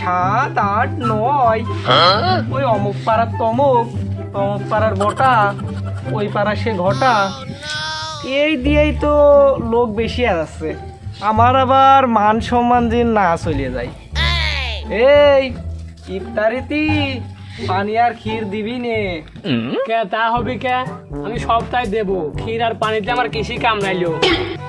সাত আট নয়। ওই অমুক পাড়ার তমুক তমুক পাড়ার বটা ওই পাড়া সে ঘটা। এই দিয়েই তো লোক বেশি আসছে আমার আবার মান সম্মান যে না চলে যায়। এই ইফতারিতি পানি আর ক্ষীর দিবি নে। কে তা হবে কে? আমি সবটাই দেবো। ক্ষীর আর পানিতে আমার কৃষি কামড়াইলো?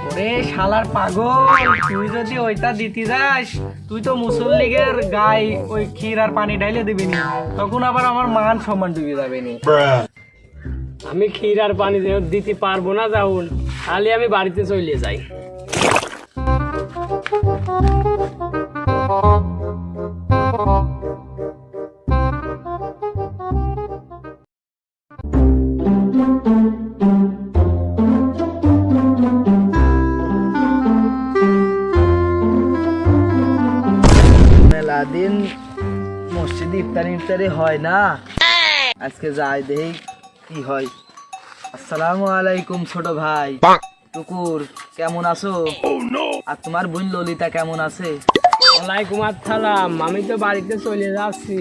ওরে শালার পাগল তুই যদি ওইটা দিতে যাস তুই তো মুসল্লিগের গায়ে ওই ক্ষীর আর পানি ঢাইলে দিবি নি তখন আবার আমার মান সম্মান ডুবে যাবে নি আমি ক্ষীর আর পানি দিতে পারব না খালি আমি বাড়িতে চলে যাই। মসজিদে ইফতারি ইফতারি হয় না? আজকে যাই দেখি কি হয়। আসসালামু আলাইকুম ছোট ভাই। টুকুর কেমন আছো? আর তোমার বোন ললিতা কেমন আছে? ওয়ালাইকুম আসসালাম আমি তো বাড়িতে চলে যাচ্ছি।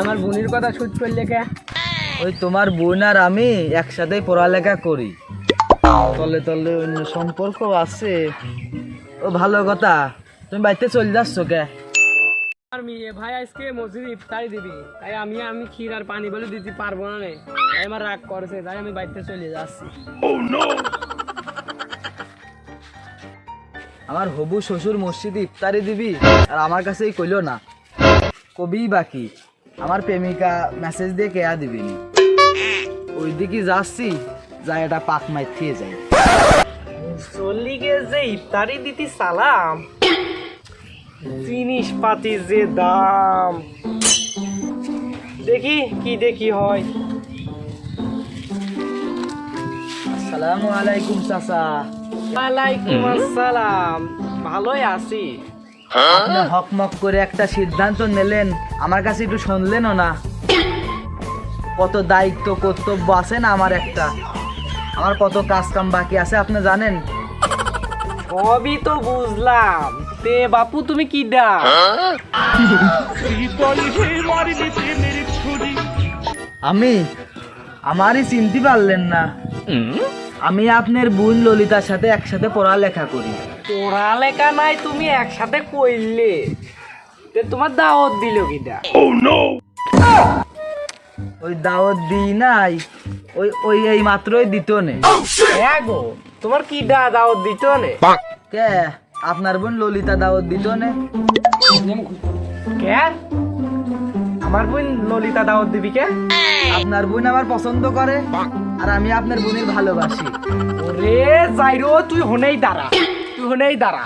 আমার বোনের কথা শুট করলে কে? ওই তোমার বোন আর আমি একসাথে পড়ালেখা করি। তলে তলে অন্য সম্পর্ক আছে। ও ভালো কথা। তুমি বাড়িতে চলে যাচ্ছ কে? আর মেয়ে ভাই আজকে মসজিদে ইফতারি দিবি। তাই আমি আমি ক্ষীর আর পানি বলে দিতে পারব না রে। তাই আমার রাগ করেছে তাই আমি বাড়িতে চলে যাচ্ছি। আমার হবু শ্বশুর মসজিদে ইফতারি দিবি আর আমার কাছেই কইলো না। কবি বাকি আমার প্রেমিকা মেসেজ দিয়ে কেয়া দিবিনি ওই দিকে যাচ্ছি যাই এটা পাক মাই থিয়ে যাই মুসল্লিকে যে ইফতারি দিতে সালাম জিনিস পাতি যে দাম। দেখি কি দেখি হয়। আসসালামু আলাইকুম চাচা। ওয়ালাইকুম আসসালাম। ভালোই আছি। আপনি হকমক করে একটা সিদ্ধান্ত নিলেন আমার কাছে একটু শুনলেনও না। কত দায়িত্ব কর্তব্য আছে না আমার একটা? আমার কত কাজ কাম বাকি আছে আপনি জানেন? সবই তো বুঝলাম। তে বাপু তুমি কি ডা আমি আমারই চিনতে পারলেন না। আমি আপনার বোন ললিতার সাথে একসাথে পড়ালেখা করি। পড়ালেখা নাই তুমি একসাথে কইলে। তে তোমার দাওয়াত দিল কিটা ওই দাওয়াত দিই নাই ওই ওই এই মাত্রই দিত নে। হ্যাঁ গো তোমার কি ডা দাওয়াত দিত নে? কে? আপনার বোন ললিতা দাওয়াত দিত নে। কে? আমার বোন ললিতা দাওয়াত দিবি কে? আপনার বোন আমার পছন্দ করে আর আমি আপনার বোনের ভালোবাসি। ওরে যাইরো তুই হনেই দাঁড়া তুই হনেই দাঁড়া।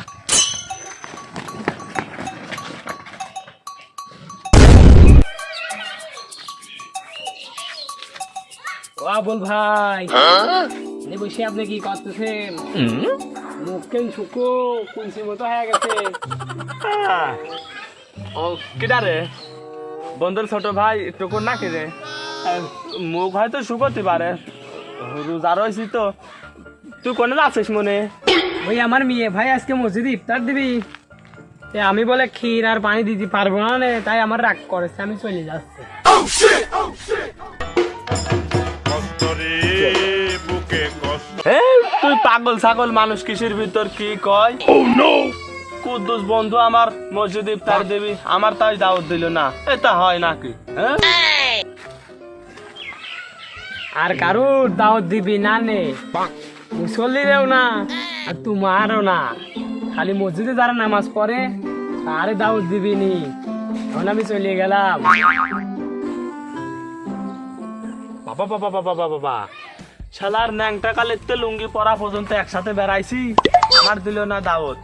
ও আবুল ভাই বসে আপনি কি করতেছেন? মুখ কেন শুকো কুঞ্চি মতো হয়ে গেছে। ও কিডা রে? বন্ধুর ছোট ভাই টুকুর না কি রে মুখ হয়তো শুকোতে পারে রোজা রয়েছি তো। তুই কোনে আছিস মনে? ওই আমার মেয়ে ভাই আজকে মসজিদে ইফতার দিবি। আমি বলে ক্ষীর আর পানি দিতে পারব না তাই আমার রাগ করেছে আমি চলে যাচ্ছি। তুই পাগল ছাগল মানুষ কিসের ভিতর কি কয়? কুদ্দুস বন্ধু আমার মসজিদ ইফতার দেবি আমার তাই দাওয়াত দিল না। এটা হয় নাকি হ্যাঁ? আর কারুর দাওয়াত দিবি না নে? মুসল্লিরেও না আর তোমারও না। খালি মসজিদে যারা নামাজ পড়ে তারে দাওয়াত দিবি নি। এখন আমি চলে গেলাম। বাবা বাবা বাবা বাবা বাবা। শালার ন্যাংটা কালের তে লুঙ্গি পরা পর্যন্ত একসাথে বেড়াইছি। আমার দিল না দাওয়াত।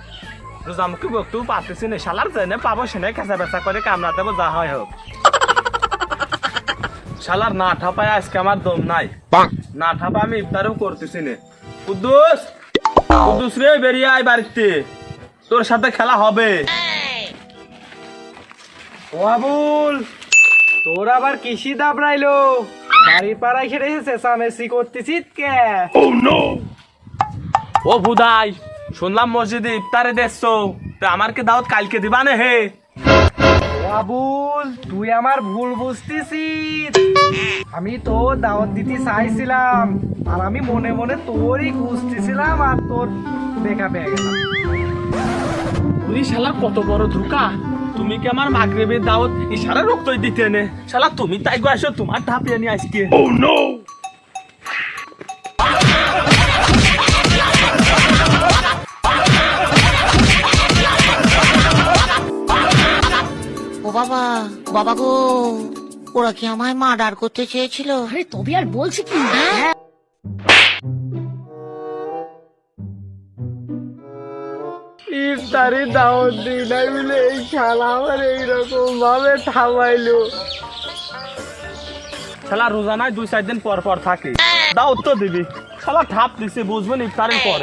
রোজামুখী বকতেও পারতেছি না। শালার জেনে পাবো সেনে খেঁচা বেচা করে কামড়া দেবো যা হয় হোক। শালার না ঠাপায় আজকে আমার দম নাই। না ঠাপা আমি ইফতারও করতেছি না। কুদ্দুস! কুদ্দুস রে বেরিয়ে আয় বাড়িতে। তোর সাথে খেলা হবে। ও আবুল তোর আবার কৃষি দাবড়াইলো? বাড়ির পাড়ায় খেটে চেঁচামেচি করতেছিস কে ও ভুদাই শুনলাম মসজিদে ইফতারে দেখছ। তো আমার কি দাওয়াত কালকে দিবা না হে? বাবুল তুই আমার ভুল বুঝতেছিস। আমি তো দাওয়াত দিতে চাইছিলাম আর আমি মনে মনে তোরই খুঁজতেছিলাম আর তোর দেখা পেয়ে গেলাম। তুই শালা কত বড় ধোকা। তুমি কি আমার মাগরিবের দাওয়াত ইশারা রক্তই দিতে নে? শালা তুমি তাই গো আসো তোমার ধাপিয়ে নিয়ে আজকে। ও নো বাবা বাবা গো ওরা কি আমায় মার্ডার করতে চেয়েছিল? আরে তবে আর বলছি কি? ইফতারি দাওয়াত দিই নাই বলে এই শালা আমার এইরকম ভাবে থামাইলো। শালা রোজা নাই দুই চার দিন পর পর থাকে। দাওয়াত তো দিবি। শালা ঠাপ দিছে বুঝবেন ইফতারের পরে।